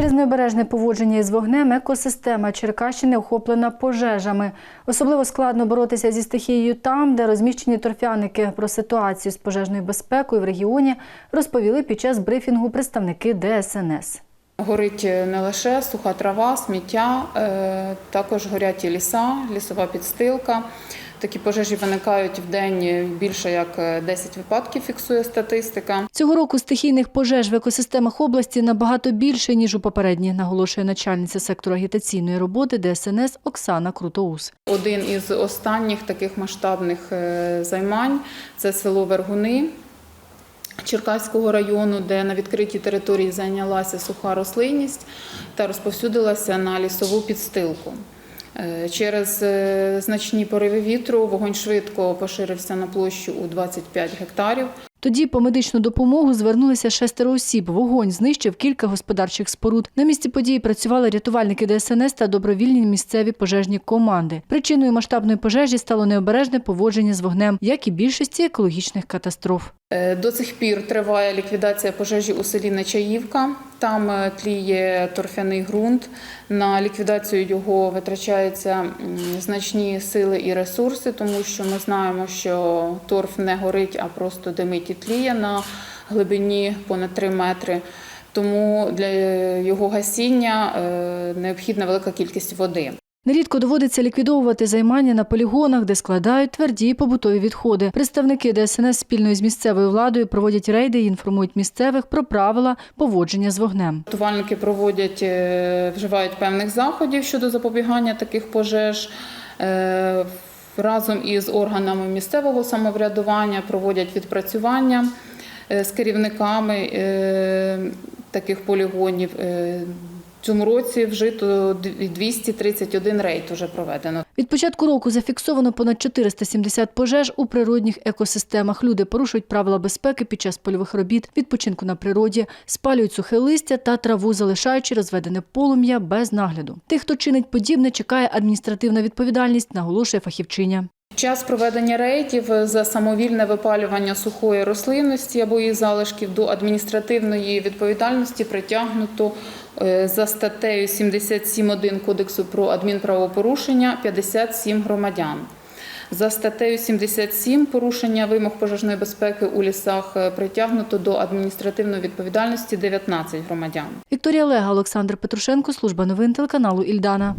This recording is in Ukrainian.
Через необережне поводження із вогнем екосистема Черкащини охоплена пожежами. Особливо складно боротися зі стихією там, де розміщені торфяники. Про ситуацію з пожежною безпекою в регіоні розповіли під час брифінгу представники ДСНС. Горить не лише суха трава, сміття, е, також горять і ліса, лісова підстилка. Такі пожежі виникають в день більше як 10 випадків, фіксує статистика. Цього року стихійних пожеж в екосистемах області набагато більше, ніж у попередні, наголошує начальниця сектору агітаційної роботи ДСНС Оксана Крутоус. Один із останніх таких масштабних е, займань це село Вергуни. Черкаського району, де на відкритій території зайнялася суха рослинність та розповсюдилася на лісову підстилку. Е, Через е, значні пориви вітру вогонь швидко поширився на площу у 25 гектарів. Тоді по медичну допомогу звернулися шестеро осіб. Вогонь знищив кілька господарчих споруд. На місці події працювали рятувальники ДСНС та добровільні місцеві пожежні команди. Причиною масштабної пожежі стало необережне поводження з вогнем, як і більшості екологічних катастроф. Е, До цих пір триває ліквідація пожежі у селі Нечаївка. Там е, тліє торфяний ґрунт. На ліквідацію його витрачаються значні сили і ресурси, тому що ми знаємо, що торф не горить, а просто димить і тліє на глибині понад 3 метри. Тому для його гасіння е, необхідна велика кількість води. Нерідко доводиться ліквідовувати займання на полігонах, де складають тверді побутові відходи. Представники ДСНС спільно з місцевою владою проводять рейди і інформують місцевих про правила поводження з вогнем. Рятувальники проводять, е, вживають певних заходів щодо запобігання таких пожеж. Е, Разом із органами місцевого самоврядування проводять відпрацювання е, з керівниками таких полігонів. Цьому році вжито 231 рейд уже проведено. Від початку року зафіксовано понад 470 пожеж у природних екосистемах. Люди порушують правила безпеки під час польових робіт, відпочинку на природі, спалюють сухе листя та траву, залишаючи розведене полум'я без нагляду. Тих, хто чинить подібне, чекає адміністративна відповідальність, наголошує фахівчиня. Час проведення рейдів за самовільне випалювання сухої рослинності або її залишків до адміністративної відповідальності притягнуто за статтею 77.1 Кодексу про адмінправопорушення 57 громадян. За статтею 77 порушення вимог пожежної безпеки у лісах е, притягнуто до адміністративної відповідальності 19 громадян. Вікторія Лега, Олександр Петрушенко, служба новин телеканалу Ільдана.